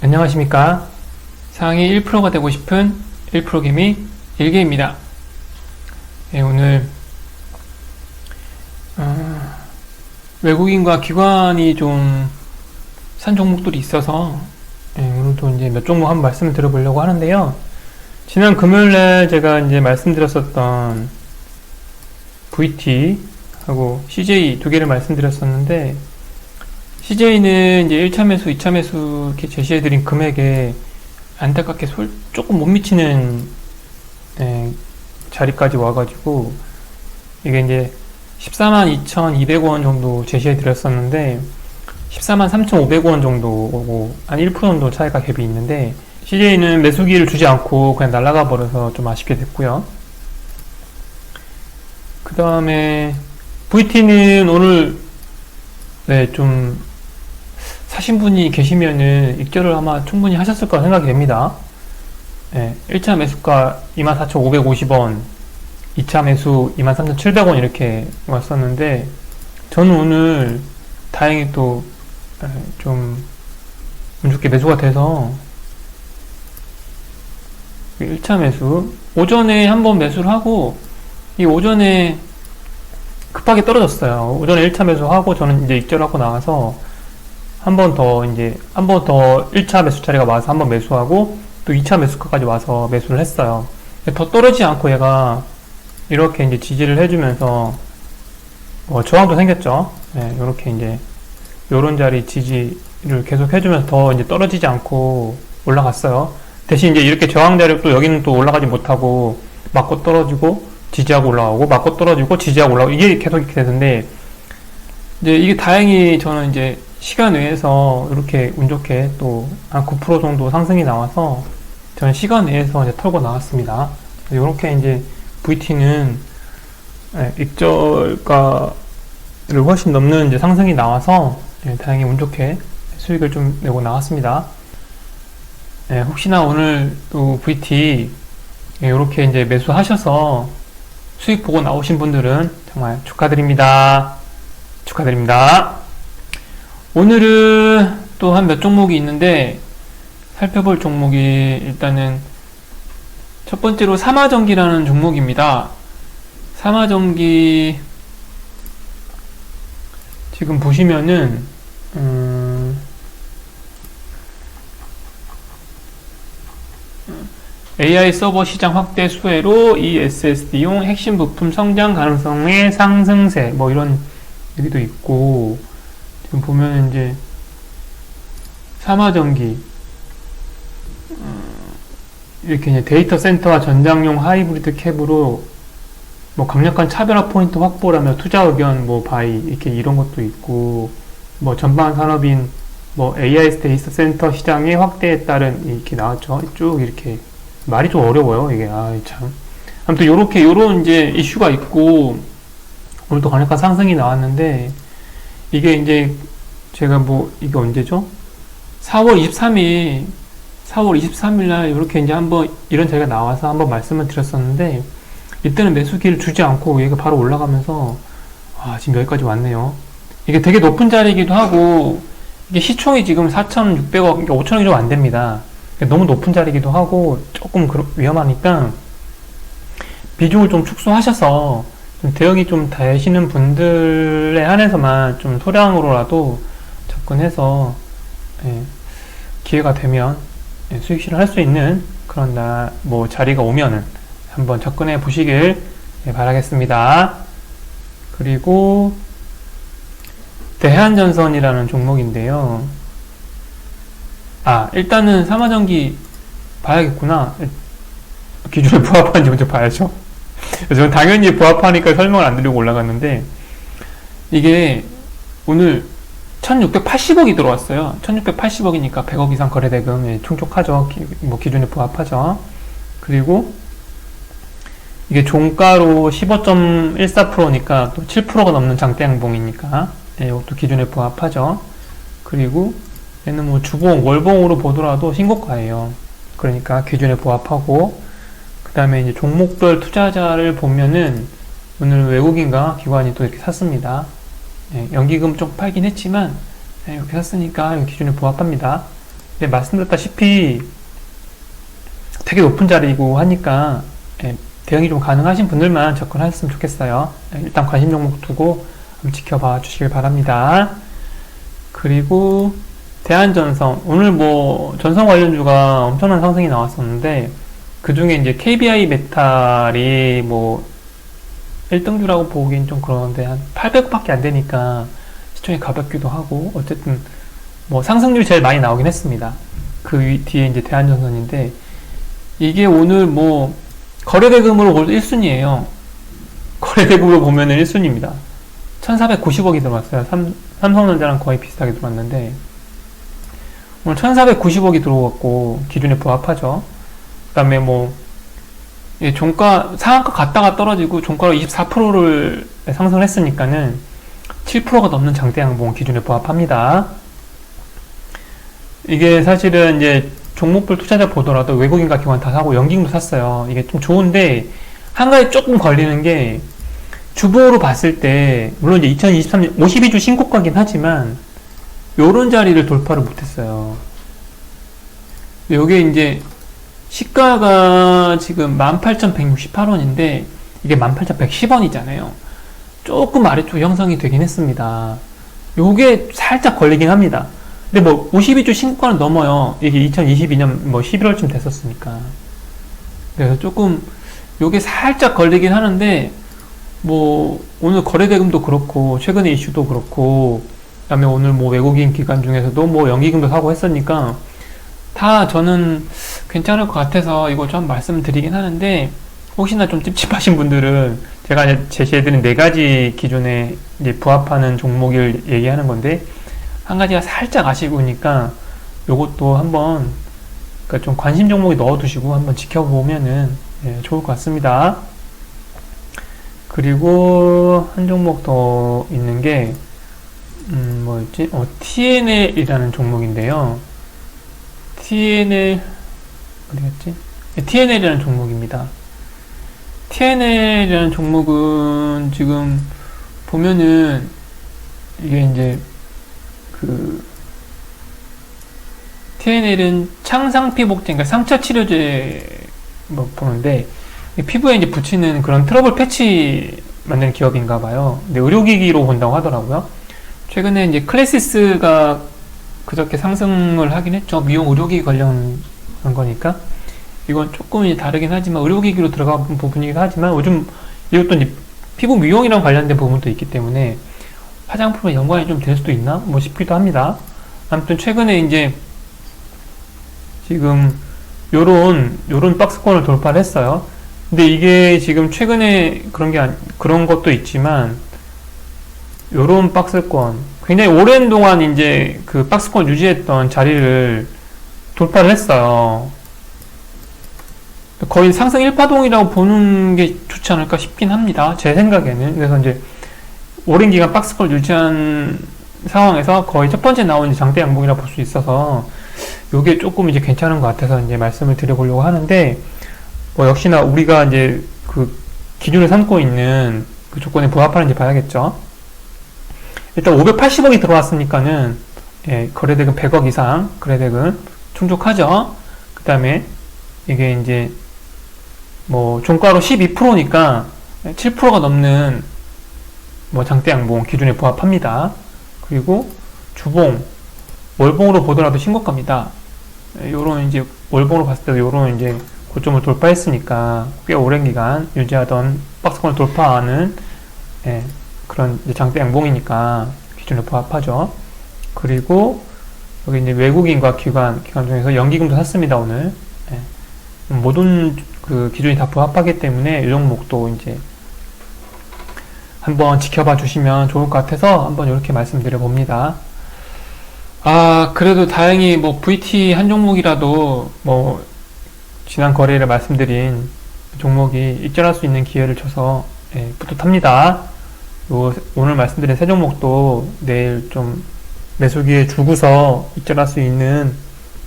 안녕하십니까. 상위 1%가 되고 싶은 1%개미 일개입니다. 네, 오늘 어, 외국인과 기관이 좀 산 종목들이 있어서 네, 오늘도 이제 몇 종목 한번 말씀을 드려보려고 하는데요. 지난 금요일날 제가 이제 말씀드렸었던 VT 하고 CJ 두 개를 말씀드렸었는데 CJ는 이제 1차 매수, 2차 매수 이렇게 제시해드린 금액에 안타깝게 솔, 조금 못 미치는 예, 자리까지 와가지고 이게 이제 14만 2,200원 정도 제시해드렸었는데 14만 3,500원 정도 오고 한 1% 정도 차이가 갭이 있는데 CJ는 매수기를 주지 않고 그냥 날아가 버려서 좀 아쉽게 됐고요. 그 다음에 VT는 오늘 네, 좀 사신 분이 계시면은 입결을 아마 충분히 하셨을 거라 생각이 됩니다. 네, 1차 매수가 24,550원, 2차 매수 23,700원 이렇게 왔었는데 저는 오늘 다행히 또 좀 운 좋게 매수가 돼서 1차 매수 오전에 한번 매수를 하고 이 오전에 급하게 떨어졌어요. 오전에 1차 매수하고 저는 이제 입절하고 나와서 한 번 더 이제 한 번 더 1차 매수 자리가 와서 한 번 매수하고 또 2차 매수가까지 와서 매수를 했어요. 더 떨어지지 않고 얘가 이렇게 이제 지지를 해주면서 뭐 저항도 생겼죠. 네, 이렇게 이제 요런 자리 지지를 계속 해주면서 더 이제 떨어지지 않고 올라갔어요. 대신 이제 이렇게 저항 자리 또 여기는 또 올라가지 못하고 맞고 떨어지고 지지하고 올라가고 맞고 떨어지고 지지하고 올라가고 이게 계속 이렇게 되는데 이제 이게 다행히 저는 이제 시간 외에서 이렇게 운 좋게 또 한 9% 정도 상승이 나와서 저는 시간 내에서 이제 털고 나왔습니다. 이렇게 이제 VT는 예, 입절가를 훨씬 넘는 이제 상승이 나와서 예, 다행히 운 좋게 수익을 좀 내고 나왔습니다. 예, 혹시나 오늘 또 VT 이렇게 이제 매수하셔서 수익 보고 나오신 분들은 정말 축하드립니다. 축하드립니다. 오늘은 또 한 몇 종목이 있는데 살펴볼 종목이 일단은 첫 번째로 삼화전기라는 종목입니다. 삼화전기 지금 보시면은 음, AI 서버 시장 확대 수혜로 이 SSD용 핵심 부품 성장 가능성의 상승세 뭐 이런 얘기도 있고 지금 보면 이제 삼화전기 음, 이렇게 데이터 센터와 전장용 하이브리드 캡으로 뭐 강력한 차별화 포인트 확보라며 투자 의견 뭐 바이 이렇게 이런 것도 있고 뭐 전방 산업인 뭐 AI 데이터 센터 시장의 확대에 따른 이렇게 나왔죠. 쭉 이렇게 말이 좀 어려워요 이게. 아참. 아무튼 요렇게 요런 이제 이슈가 있고 오늘도 강력한 상승이 나왔는데 이게 이제 제가 뭐 이게 언제죠? 4월 23일 4월 23일 날 이렇게 이제 한번 이런 자리가 나와서 한번 말씀을 드렸었는데 이때는 매수기를 주지 않고 얘가 바로 올라가면서 아 지금 여기까지 왔네요. 이게 되게 높은 자리이기도 하고 이게 시총이 지금 4,600억 그러니까 5천억이 좀 안 됩니다. 너무 높은 자리이기도 하고 조금 위험하니까 비중을 좀 축소하셔서 좀 대응이 좀 되시는 분들에 한해서만 좀 소량으로라도 접근해서 예, 기회가 되면 예, 수익 실현 할 수 있는 그런 날, 뭐 자리가 오면은 한번 접근해 보시길 예, 바라겠습니다. 그리고 대한전선이라는 종목인데요. 아, 일단은 삼화전기 봐야겠구나. 기준에 부합하는지 먼저 봐야죠. 저는 당연히 부합하니까 설명을 안 드리고 올라갔는데, 이게 오늘 1680억이 들어왔어요. 1680억이니까 100억 이상 거래대금 예, 충족하죠. 기, 뭐 기준에 부합하죠. 그리고 이게 종가로 15.14%니까 또 7%가 넘는 장대 양봉이니까 예, 이것도 기준에 부합하죠. 그리고 얘는 뭐 주봉, 월봉으로 보더라도 신고가예요. 그러니까 기준에 부합하고 그 다음에 이제 종목별 투자자를 보면은 오늘 외국인과 기관이 또 이렇게 샀습니다. 예, 연기금 좀 팔긴 했지만 예, 이렇게 샀으니까 기준에 부합합니다. 네, 말씀드렸다시피 되게 높은 자리이고 하니까 예, 대응이 좀 가능하신 분들만 접근하셨으면 좋겠어요. 예, 일단 관심 종목 두고 지켜봐 주시길 바랍니다. 그리고 대한전성 오늘 뭐 전성 관련주가 엄청난 상승이 나왔었는데 그 중에 이제 KBI 메탈이 뭐 1등주라고 보기엔 좀 그런데 한 800억밖에 안 되니까 시총이 가볍기도 하고 어쨌든 뭐 상승률이 제일 많이 나오긴 했습니다. 그 위- 뒤에 이제 대한전선인데 이게 오늘 뭐 거래대금으로 볼 1순위예요. 거래대금으로 보면은 1순위입니다. 1490억이 들어왔어요. 삼, 삼성전자랑 거의 비슷하게 들어왔는데 오늘 1490억이 들어왔고 기준에 부합하죠. 그다음에 뭐 예, 종가 상한가 갔다가 떨어지고 종가로 24%를 상승을 했으니까는 7%가 넘는 장대 양봉 기준에 부합합니다. 이게 사실은 이제 종목별 투자자 보더라도 외국인과 기관 다 사고 연기금도 샀어요. 이게 좀 좋은데 한 가지 조금 걸리는 게 주보로 봤을 때 물론 이제 2023년 52주 신고가긴 하지만 요런 자리를 돌파를 못했어요. 요게 이제 시가가 지금 18,168원인데 이게 18,110원이잖아요. 조금 아래쪽 형성이 되긴 했습니다. 요게 살짝 걸리긴 합니다. 근데 뭐 52주 신고가는 넘어요. 이게 2022년 뭐 11월쯤 됐었으니까. 그래서 조금 요게 살짝 걸리긴 하는데 뭐 오늘 거래대금도 그렇고 최근에 이슈도 그렇고 그다음에 오늘 뭐 외국인 기관 중에서도 뭐 연기금도 사고 했으니까 다 저는 괜찮을 것 같아서 이거 좀 말씀드리긴 하는데 혹시나 좀 찝찝하신 분들은 제가 제시해드린 네 가지 기준에 부합하는 종목을 얘기하는 건데 한 가지가 살짝 아쉬우니까 요것도 한번 그러니까 좀 관심 종목에 넣어두시고 한번 지켜보면은 예, 좋을 것 같습니다. 그리고 한 종목 더 있는 게 음, 뭐였지? 어, TNL이라는 종목인데요. TNL 어디 갔지? 네, TNL이라는 종목입니다. TNL이라는 종목은 지금 보면은 이게 이제 그 TNL은 창상 피복제, 그러니까 상처 치료제 뭐 보는데 이 피부에 이제 붙이는 그런 트러블 패치 만드는 기업인가 봐요. 근데 의료기기로 본다고 하더라고요. 최근에 이제 클래시스가 그저께 상승을 하긴 했죠. 미용 의료기기 관련한 거니까. 이건 조금 다르긴 하지만 의료기기로 들어간 부분이긴 하지만 요즘 이것도 이제 피부 미용이랑 관련된 부분도 있기 때문에 화장품에 연관이 좀 될 수도 있나? 뭐 싶기도 합니다. 아무튼 최근에 이제 지금 요런 요런 박스권을 돌파를 했어요. 근데 이게 지금 최근에 그런 게 아니, 그런 것도 있지만 요런 박스권 굉장히 오랜 동안 이제 그 박스권 유지했던 자리를 돌파를 했어요. 거의 상승 1파동이라고 보는 게 좋지 않을까 싶긴 합니다. 제 생각에는. 그래서 이제 오랜 기간 박스권 유지한 상황에서 거의 첫 번째 나온 장대 양봉이라 볼 수 있어서 요게 조금 이제 괜찮은 것 같아서 이제 말씀을 드려보려고 하는데 뭐 역시나 우리가 이제 그 기준을 삼고 있는 그 조건에 부합하는지 봐야겠죠. 일단 580억이 들어왔으니까는 예, 거래대금 100억 이상 거래대금 충족하죠. 그 다음에 이게 이제 뭐 종가로 12%니까 7%가 넘는 뭐 장대 양봉 기준에 부합합니다. 그리고 주봉 월봉으로 보더라도 신고가입니다. 예, 요런 이제 월봉으로 봤을 때도 요런 이제 고점을 돌파했으니까 꽤 오랜 기간 유지하던 박스권을 돌파하는 예, 그런 장대 양봉이니까 기준에 부합하죠. 그리고 여기 이제 외국인과 기관 기관 중에서 연기금도 샀습니다 오늘. 예. 모든 그 기준이 다 부합하기 때문에 이 종목도 이제 한번 지켜봐 주시면 좋을 것 같아서 한번 이렇게 말씀드려 봅니다. 아, 그래도 다행히 뭐 VT 한 종목이라도 뭐 지난 거래일에 말씀드린 종목이 익절할 수 있는 기회를 줘서 예, 뿌듯합니다. 요, 오늘 말씀드린 세 종목도 내일 좀 매수 기회 주고서 익절할 수 있는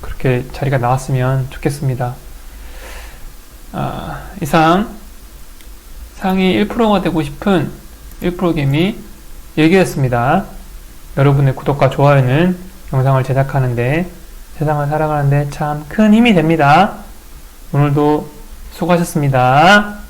그렇게 자리가 나왔으면 좋겠습니다. 아, 이상 상위 1%가 되고 싶은 1% 개미 얘기였습니다. 여러분의 구독과 좋아요는 영상을 제작하는데 세상을 살아가는데 참 큰 힘이 됩니다. 오늘도 수고하셨습니다.